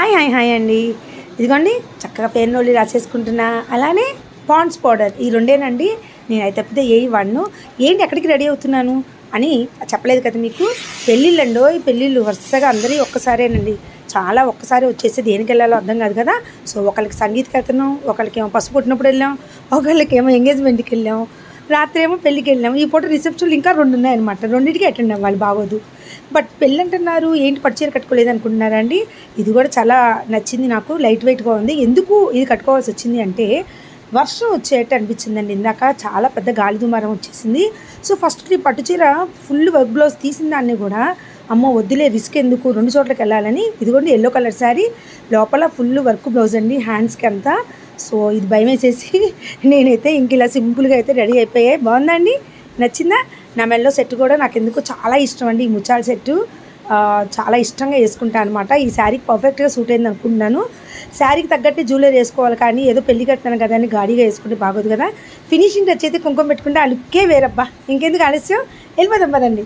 Hi hi hi అండి. ఇదిగోండి చక్కగా పేరునోళ్ళు రాసేసుకుంటున్నా. అలానే పాండ్స్ పౌడర్ ఈ రెండేనండి. నేనైతే తప్పితే ఏ వన్ను. ఏంటి ఎక్కడికి రెడీ అవుతున్నాను అని చెప్పలేదు కదా మీకు? పెళ్ళిళ్ళండో ఈ పెళ్ళిళ్ళు వరుసగా అందరి ఒక్కసారేనండి. చాలా ఒక్కసారి వచ్చేసి దేనికి వెళ్ళాలో అర్థం కాదు కదా? సో ఒకరికి సంగీతకి వెళ్తున్నాం ఒకరికి ఏమో పసుపు పుట్టినప్పుడు వెళ్ళాం ఒకళ్ళకి ఏమో ఎంగేజ్మెంట్కి వెళ్ళాం. రాత్రి ఏమో పెళ్ళికి వెళ్ళాం ఈ పూట రిసెప్షన్లు ఇంకా రెండు ఉన్నాయన్నమాట. రెండింటికి అటెండ్ అవ్వాలి బాగోదు. బట్ పెళ్ళి అంటున్నారు ఏంటి పట్టు చీర కట్టుకోలేదు అనుకుంటున్నారండి ఇది కూడా చాలా నచ్చింది నాకు లైట్ వెయిట్గా ఉంది. ఎందుకు ఇది కట్టుకోవాల్సి వచ్చింది అంటే వర్షం వచ్చేట్టు అనిపించిందండి ఇందాక. చాలా పెద్ద గాలి దుమారం వచ్చేసింది. సో ఫస్ట్ ఈ పట్టుచీర ఫుల్ వర్క్ బ్లౌజ్ తీసిన దాన్ని కూడా అమ్మ వద్దులే రిస్క్ ఎందుకు? రెండు చోట్లకి వెళ్ళాలని. ఇదిగోండి ఎల్లో కలర్ శారీ. లోపల ఫుల్ వర్క్ బ్లౌజ్ అండి హ్యాండ్స్కి అంతా. సో ఇది భయం వేసేసి నేనైతే ఇంక ఇలా సింపుల్గా అయితే రెడీ అయిపోయాయి. బాగుందండి? నచ్చిందా? నా మెల్లో సెట్ కూడా నాకు ఎందుకు చాలా ఇష్టం అండి ఈ ముచ్చాల సెట్టు. చాలా ఇష్టంగా వేసుకుంటాను అనమాట ఈ శారీకి పర్ఫెక్ట్గా సూట్ అయింది అనుకుంటున్నాను. శారీకి తగ్గట్టు జ్యువెలరీ వేసుకోవాలి కానీ ఏదో పెళ్ళి కట్టాను కదా అని గాడిగా వేసుకుంటే బాగోదు కదా. ఫినిషింగ్ టచ్ అయితే కుంకుమ పెట్టుకుంటే ఆ లుక్కే వేరబ్బా. ఇంకెందుకు ఆలస్యం? వెళ్ళిపోదాం పదండి.